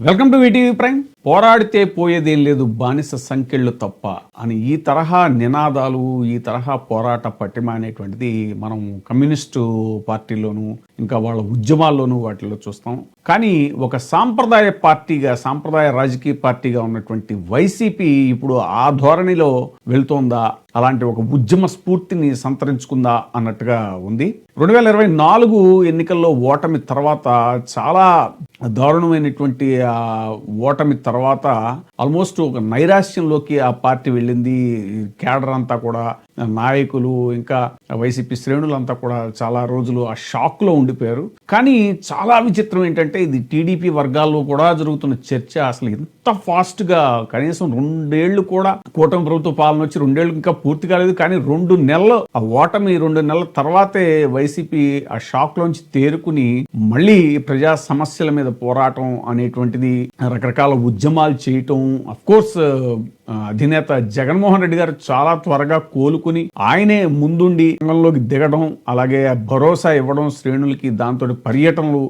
Welcome to VTV prime పోరాడితే పోయేదేం లేదు బానిస సంఖ్యలు తప్ప. అని ఈ తరహా నినాదాలు ఈ తరహా పోరాట పట్టిమ అనేటువంటిది మనం కమ్యూనిస్టు పార్టీలోను ఇంకా వాళ్ళ ఉద్యమాల్లోనూ వాటిలో చూస్తాం. కానీ ఒక సాంప్రదాయ పార్టీగా సాంప్రదాయ రాజకీయ పార్టీగా ఉన్నటువంటి వైసీపీ ఇప్పుడు ఆ ధోరణిలో వెళ్తోందా? అలాంటి ఒక ఉద్యమ స్ఫూర్తిని సంతరించుకుందా అన్నట్టుగా ఉంది. రెండు వేల ఇరవై నాలుగు ఎన్నికల్లో ఓటమి తర్వాత చాలా దారుణమైనటువంటి ఓటమి తర్వాత తర్వాత ఆల్మోస్ట్ ఒక నైరాశ్యంలోకి ఆ పార్టీ వెళ్ళింది. కేడర్ అంతా కూడా నాయకులు ఇంకా వైసీపీ శ్రేణులంతా కూడా చాలా రోజులు ఆ షాక్లో ఉండిపోయారు. కానీ చాలా విచిత్రం ఏంటంటే ఇది టీడీపీ వర్గాల్లో కూడా జరుగుతున్న చర్చ. అసలు ఇంత ఫాస్ట్గా కనీసం రెండేళ్ళు కూడా కూటమి ప్రభుత్వ పాలన వచ్చి రెండేళ్ళు ఇంకా పూర్తి కాలేదు. కానీ రెండు నెలలు ఆ ఓటమి రెండు నెలల తర్వాతే వైసీపీ ఆ షాక్ లోంచి తేరుకుని మళ్ళీ ప్రజా సమస్యల మీద పోరాటం అనేటువంటిది రకరకాల ఉద్యమాలు చేయటం అఫ్ కోర్స్ అధినేత జగన్మోహన్ రెడ్డి గారు చాలా త్వరగా కోలుకుని ఆయనే ముందుండి రంగంలోకి దిగడం అలాగే భరోసా ఇవ్వడం శ్రేణులకి దాంతో పర్యటనలు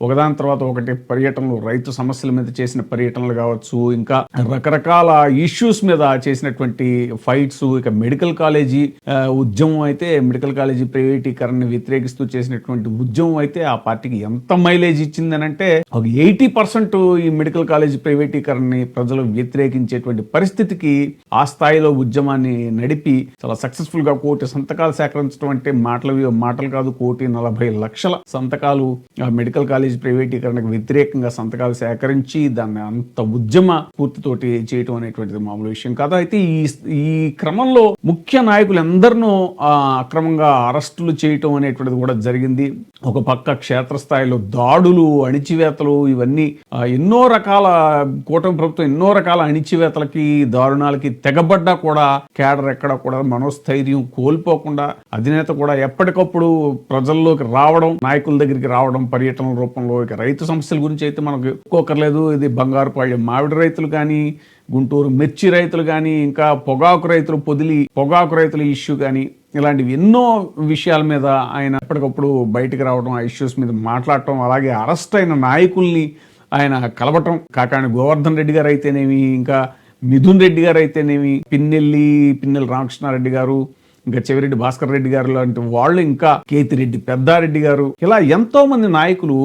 ఒకదాని తర్వాత ఒకటి పర్యటనలు రైతు సమస్యల మీద చేసిన పర్యటనలు కావచ్చు ఇంకా రకరకాల ఇష్యూస్ మీద చేసినటువంటి ఫైట్స్ ఇక మెడికల్ కాలేజీ ఉద్యమం అయితే మెడికల్ కాలేజీ ప్రైవేటీకరణని వ్యతిరేకిస్తూ చేసినటువంటి ఉద్యమం అయితే ఆ పార్టీకి ఎంత మైలేజ్ ఇచ్చిందనంటే ఒక ఎయిటీ పర్సెంట్ ఈ మెడికల్ కాలేజీ ప్రైవేటీకరణని ప్రజలు వ్యతిరేకించేటువంటి పరిస్థితికి ఆ స్థాయిలో ఉద్యమాన్ని నడిపి చాలా సక్సెస్ఫుల్గా కోటి సంతకాలు సేకరించడం అంటే మాటలు మాటలు కాదు కోటి నలభై లక్షల సంతకాలు ఆ మెడికల్ కాలేజ్ ప్రైవేటీకరణకు వ్యతిరేకంగా సంతకాలు సేకరించి దాన్ని అంత ఉద్యమ పూర్తితోటి చేయటం అనేటువంటిది మామూలు విషయం కాదు. అయితే ఈ ఈ క్రమంలో ముఖ్య నాయకులు ఎందరినో అక్రమంగా అరెస్టులు చేయటం అనేటువంటిది కూడా జరిగింది. ఒక పక్క క్షేత్రస్థాయిలో దాడులు అణిచివేతలు ఇవన్నీ ఎన్నో రకాల కూటమి ప్రభుత్వం ఎన్నో రకాల అణిచివేతలకి దారుణాలకి తెగబడ్డా కూడా కేడర్ ఎక్కడ కూడా మనోస్థైర్యం కోల్పోకుండా అధినేత కూడా ఎప్పటికప్పుడు ప్రజల్లోకి రావడం నాయకుల దగ్గరికి రావడం పర్యటన రూపంలో ఇక రైతు సమస్యల గురించి అయితే మనకు ఒక్కొక్కర్లేదు ఇది బంగారుపాళ్యం మామిడి రైతులు కానీ గుంటూరు మిర్చి రైతులు కానీ ఇంకా పొగాకు రైతులు పొదిలి పొగాకు రైతుల ఇష్యూ కానీ ఇలాంటివి ఎన్నో విషయాల మీద ఆయన ఎప్పటికప్పుడు బయటికి రావడం ఆ ఇష్యూస్ మీద మాట్లాడటం అలాగే అరెస్ట్ అయిన నాయకుల్ని ఆయన కలవటం కాకాని గోవర్ధన్ రెడ్డి గారు అయితేనేమి ఇంకా మిథున్ రెడ్డి గారు అయితేనేమి పిన్నెల్లి పిన్నెల్లి రామకృష్ణారెడ్డి గారు ఇంకా చెవిరెడ్డి భాస్కర్ రెడ్డి గారు లాంటి వాళ్ళు ఇంకా కేతిరెడ్డి పెద్దారెడ్డి గారు. ఇలా ఎంతో మంది నాయకులు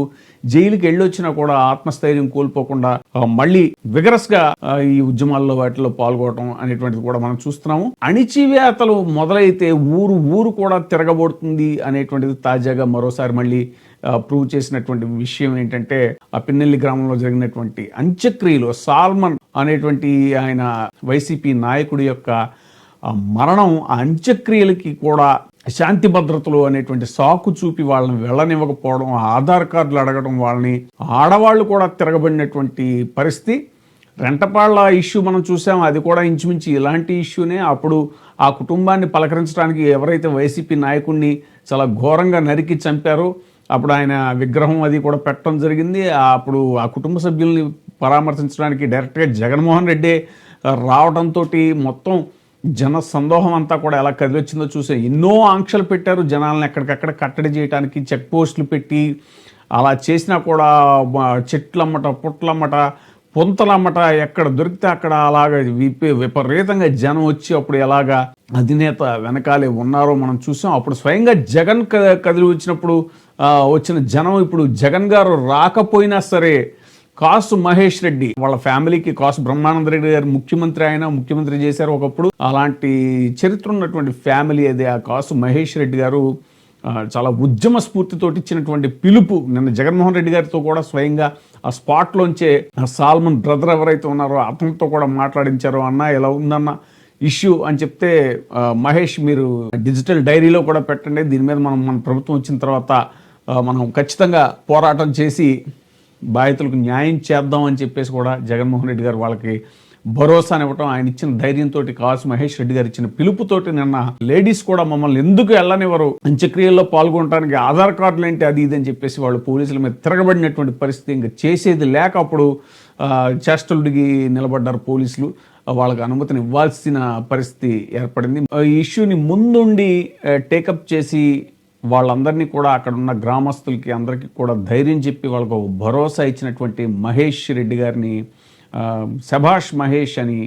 జైలుకి వెళ్ళొచ్చినా కూడా ఆత్మస్థైర్యం కోల్పోకుండా మళ్ళీ విగరస్గా ఈ ఉద్యమాల్లో వాటిలో పాల్గొనడం అనేటువంటిది కూడా మనం చూస్తున్నాము. అణిచివేతలు మొదలైతే ఊరు ఊరు కూడా తిరగబడుతుంది అనేటువంటిది తాజాగా మరోసారి మళ్ళీ ప్రూవ్ చేసినటువంటి విషయం ఏంటంటే ఆ పిన్నెల్లి గ్రామంలో జరిగినటువంటి అంత్యక్రియలు సాల్మన్ అనేటువంటి ఆయన వైసీపీ నాయకుడి యొక్క మరణం ఆ అంత్యక్రియలకి కూడా శాంతి భద్రతలు అనేటువంటి సాకు చూపి వాళ్ళని వెళ్ళనివ్వకపోవడం ఆధార్ కార్డులు అడగడం వాళ్ళని ఆడవాళ్ళు కూడా తిరగబడినటువంటి పరిస్థితి. రెంటపాళ్ళ ఇష్యూ మనం చూసాం అది కూడా ఇంచుమించి ఇలాంటి ఇష్యూనే. అప్పుడు ఆ కుటుంబాన్ని పలకరించడానికి ఎవరైతే వైసీపీ నాయకుడిని చాలా ఘోరంగా నరికి చంపారో అప్పుడు ఆయన విగ్రహం అది కూడా పెట్టడం జరిగింది. అప్పుడు ఆ కుటుంబ సభ్యుల్ని పరామర్శించడానికి డైరెక్ట్గా జగన్మోహన్ రెడ్డి రావడంతో మొత్తం జన సందోహం అంతా కూడా ఎలా కదిలొచ్చిందో చూసే. ఎన్నో ఆంక్షలు పెట్టారు జనాలను ఎక్కడికక్కడ కట్టడి చేయడానికి చెక్ పోస్టులు పెట్టి అలా చేసినా కూడా చెట్లమ్మట పుట్లమ్మట పొంతలమ్మట ఎక్కడ దొరికితే అక్కడ అలాగ విప- విపరీతంగా జనం వచ్చి అప్పుడు ఎలాగా అధినేత వెనకాలే ఉన్నారో మనం చూసాం. అప్పుడు స్వయంగా జగన్ కదిలి వచ్చినప్పుడు వచ్చిన జనం ఇప్పుడు జగన్ గారు రాకపోయినా సరే కాసు మహేష్ రెడ్డి వాళ్ళ ఫ్యామిలీకి కాసు బ్రహ్మానంద రెడ్డి గారు ముఖ్యమంత్రి ఆయన ముఖ్యమంత్రి చేశారు ఒకప్పుడు. అలాంటి చరిత్ర ఉన్నటువంటి ఫ్యామిలీ అది ఆ కాసు మహేష్ రెడ్డి గారు చాలా ఉద్యమ స్ఫూర్తితోటి ఇచ్చినటువంటి పిలుపు నిన్న జగన్మోహన్ రెడ్డి గారితో కూడా స్వయంగా ఆ స్పాట్లోంచే ఆ సాల్మన్ బ్రదర్ ఎవరైతే ఉన్నారో అతనితో కూడా మాట్లాడించారో అన్న ఎలా ఉందన్న ఇష్యూ అని చెప్తే మహేష్ మీరు డిజిటల్ డైరీలో కూడా పెట్టండి దీని మీద మనం మన ప్రభుత్వం వచ్చిన తర్వాత మనం ఖచ్చితంగా పోరాటం చేసి బాధితులకు న్యాయం చేద్దాం అని చెప్పేసి కూడా జగన్మోహన్ రెడ్డి గారు వాళ్ళకి భరోసాని ఇవ్వటం ఆయన ఇచ్చిన ధైర్యంతో కాసు మహేష్ రెడ్డి గారు ఇచ్చిన పిలుపుతోటి నిన్న లేడీస్ కూడా మమ్మల్ని ఎందుకు వెళ్ళనివ్వరు? అంత్యక్రియల్లో పాల్గొనడానికి ఆధార్ కార్డులు ఏంటి? అది ఇది అని చెప్పేసి వాళ్ళు పోలీసుల మీద తిరగబడినటువంటి పరిస్థితి ఇంకా చేసేది లేక అప్పుడు ఆ, నిలబడ్డారు పోలీసులు. వాళ్ళకి అనుమతిని ఇవ్వాల్సిన పరిస్థితి ఏర్పడింది. ఈ ఇష్యూని ముందుండి టేకప్ చేసి వాళ్ళందరినీ కూడా అక్కడ ఉన్న గ్రామస్తులకి అందరికీ కూడా ధైర్యం చెప్పి వాళ్ళకు భరోసా ఇచ్చినటువంటి మహేష్ రెడ్డి గారిని శభాష్ మహేష్ అని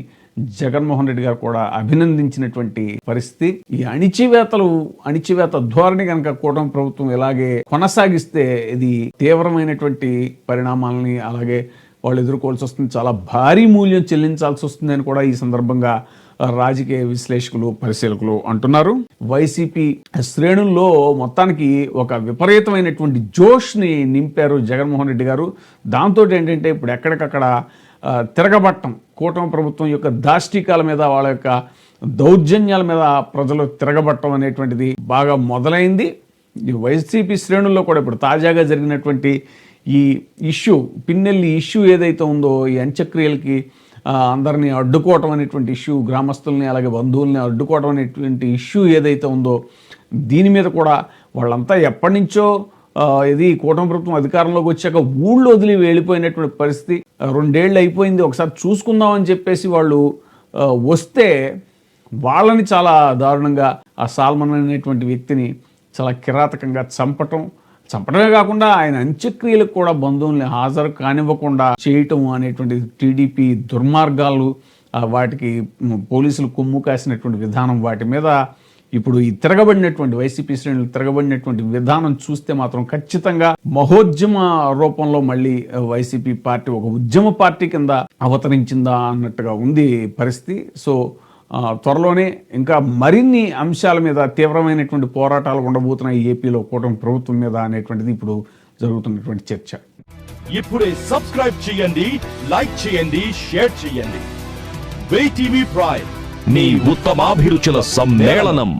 జగన్మోహన్ రెడ్డి గారు కూడా అభినందించినటువంటి పరిస్థితి. ఈ అణిచివేతలు అణిచివేత ధోరణి కనుక కూటమి ప్రభుత్వం ఇలాగే కొనసాగిస్తే ఇది తీవ్రమైనటువంటి పరిణామాలని అలాగే వాళ్ళు ఎదుర్కోవాల్సి వస్తుంది. చాలా భారీ మూల్యం చెల్లించాల్సి వస్తుందని కూడా ఈ సందర్భంగా రాజకీయ విశ్లేషకులు పరిశీలకులు అంటున్నారు. వైసీపీ శ్రేణుల్లో మొత్తానికి ఒక విపరీతమైనటువంటి జోష్ని నింపారు జగన్మోహన్ రెడ్డి గారు. దాంతో ఏంటంటే ఇప్పుడు ఎక్కడికక్కడ తిరగబట్టం కూటమి ప్రభుత్వం యొక్క దాష్టికాల మీద వాళ్ళ యొక్క దౌర్జన్యాల మీద ప్రజలు తిరగబట్టం అనేటువంటిది బాగా మొదలైంది. ఈ వైసీపీ శ్రేణుల్లో కూడా ఇప్పుడు తాజాగా జరిగినటువంటి ఈ ఇష్యూ పిన్నెల్లి ఇష్యూ ఏదైతే ఉందో ఈ అంత్యక్రియలకి అందరినీ అడ్డుకోవటం అనేటువంటి ఇష్యూ గ్రామస్తుల్ని అలాగే బంధువుల్ని అడ్డుకోవటం అనేటువంటి ఇష్యూ ఏదైతే ఉందో దీని మీద కూడా వాళ్ళంతా ఎప్పటి నుంచో ఇది కూటమి ప్రభుత్వం అధికారంలోకి వచ్చాక ఊళ్ళో వదిలి వెళ్ళిపోయినటువంటి పరిస్థితి. రెండేళ్ళు అయిపోయింది. ఒకసారి చూసుకుందాం అని చెప్పేసి వాళ్ళు వస్తే వాళ్ళని చాలా దారుణంగా ఆ సాల్మన్ అనేటువంటి వ్యక్తిని చాలా కిరాతకంగా చంపటం చంపడమే కాకుండా ఆయన అంత్యక్రియలకు కూడా బంధువుల్ని హాజరు కానివ్వకుండా చేయటం అనేటువంటి టీడీపీ దుర్మార్గాలు వాటికి పోలీసులు కొమ్ము కాసినటువంటి విధానం వాటి మీద ఇప్పుడు ఈ తిరగబడినటువంటి వైసీపీ శ్రేణులు తిరగబడినటువంటి విధానం చూస్తే మాత్రం ఖచ్చితంగా మహోద్యమ రూపంలో మళ్ళీ వైసీపీ పార్టీ ఒక ఉద్యమ పార్టీ కింద అవతరించిందా అన్నట్టుగా ఉంది పరిస్థితి. సో త్వరలోనే ఇంకా మరిన్ని అంశాల మీద తీవ్రమైనటువంటి పోరాటాలు ఉండబోతున్నాయి ఏపీలో కూటమి ప్రభుత్వం మీద అనేటువంటిది ఇప్పుడు జరుగుతున్నటువంటి చర్చ. ఇప్పుడే సబ్స్క్రైబ్ చేయండి లైక్ చేయండి షేర్ చేయండి. వే టీవీ ప్రైమ్ మీ ఉత్తమాభిరుచుల సమ్మేళనం.